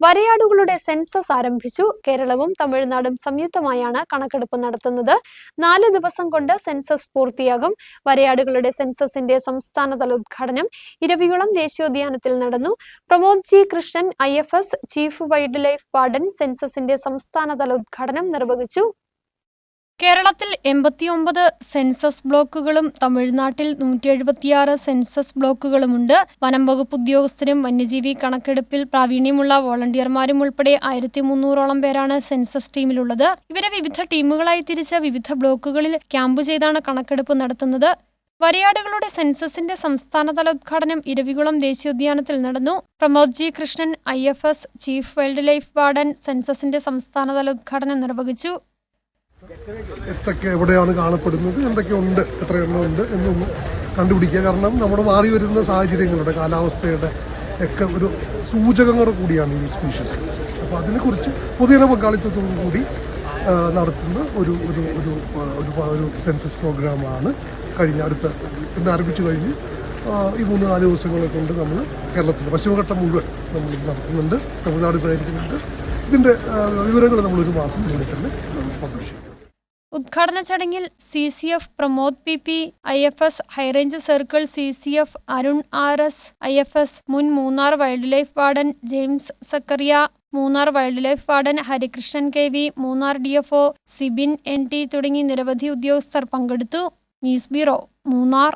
വരയാടുകളുടെ census ആരംഭിച്ചു. കേരളവും തമിഴ്നാടും സംയുക്തമായാണ് കണക്കെടുപ്പ് നടത്തുന്നത്. നാല് ദിവസം കൊണ്ട് സെൻസസ് പൂർത്തിയാകും. വരയാടുകളുടെ സെൻസസിന്റെ സംസ്ഥാനതല ഉദ്ഘാടനം ഇരവികുളം ദേശീയോദ്യാനത്തിൽ നടന്നു. Pramod G Krishnan I chief wild life warden സെൻസസിന്റെ സംസ്ഥാനതല ഉദ്ഘാടനം നിർവഹിച്ചു. കേരളത്തിൽ എൺപത്തിയൊമ്പത് സെൻസസ് ബ്ലോക്കുകളും തമിഴ്നാട്ടിൽ നൂറ്റി എഴുപത്തിയാറ് സെൻസസ് ബ്ലോക്കുകളുമുണ്ട്. വനം വകുപ്പ് ഉദ്യോഗസ്ഥരും വന്യജീവി കണക്കെടുപ്പിൽ പ്രാവീണ്യമുള്ള വോളണ്ടിയർമാരും ഉൾപ്പെടെ ആയിരത്തി മുന്നൂറോളം പേരാണ് സെൻസസ് ടീമിലുള്ളത്. ഇവരെ വിവിധ ടീമുകളായി തിരിച്ച് വിവിധ ബ്ലോക്കുകളിൽ ക്യാമ്പ് ചെയ്താണ് കണക്കെടുപ്പ് നടത്തുന്നത്. വരയാടുകളുടെ സെൻസസിന്റെ സംസ്ഥാനതല ഉദ്ഘാടനം ഇരവികുളം ദേശീയോദ്യാനത്തിൽ നടന്നു. Pramod G Krishnan I chief wild life warden സെൻസസിന്റെ സംസ്ഥാനതല ഉദ്ഘാടനം നിർവഹിച്ചു. എത്തൊക്കെ എവിടെയാണ് കാണപ്പെടുന്നത് എന്തൊക്കെ ഉണ്ട് എത്ര എണ്ണം ഉണ്ട് എന്നൊന്ന് കണ്ടുപിടിക്കുക. കാരണം നമ്മൾ മാറി വരുന്ന സാഹചര്യങ്ങളുടെ കാലാവസ്ഥയുടെ ഒക്കെ ഒരു സൂചകങ്ങൾ കൂടിയാണ് ഈ സ്പീഷീസ് അപ്പോൾ അതിനെക്കുറിച്ച് പൊതുജന പങ്കാളിത്തത്തോടു കൂടി നടത്തുന്ന ഒരു ഒരു ഒരു ഒരു ഒരു സെൻസസ് പ്രോഗ്രാമാണ് കഴിഞ്ഞ അടുത്ത ഇന്ന് ആരംഭിച്ചു കഴിഞ്ഞ് ഈ മൂന്ന് നാല് ദിവസങ്ങളെ കൊണ്ട് നമ്മൾ കേരളത്തിൽ പശ്ചിമഘട്ടം മുഴുവൻ നമ്മൾ നടത്തുന്നുണ്ട് തമിഴ്നാട് സഹകരിക്കുന്നുണ്ട്. ഇതിന്റെ വിവരങ്ങൾ നമ്മളൊരു മാസത്തിനുള്ളിൽ തന്നെ പബ്ലിഷ് ചെയ്യും. ഉദ്ഘാടന ചടങ്ങിൽ C C F Pramod P P I F S high range circle C C F Arun R S I F S മുൻ Munnar wild life warden James Zachariah Munnar wild life warden Harikrishnan K V Munnar D F O Sibin N T തുടങ്ങി നിരവധി ഉദ്യോഗസ്ഥർ പങ്കെടുത്തു. News bureau Munnar.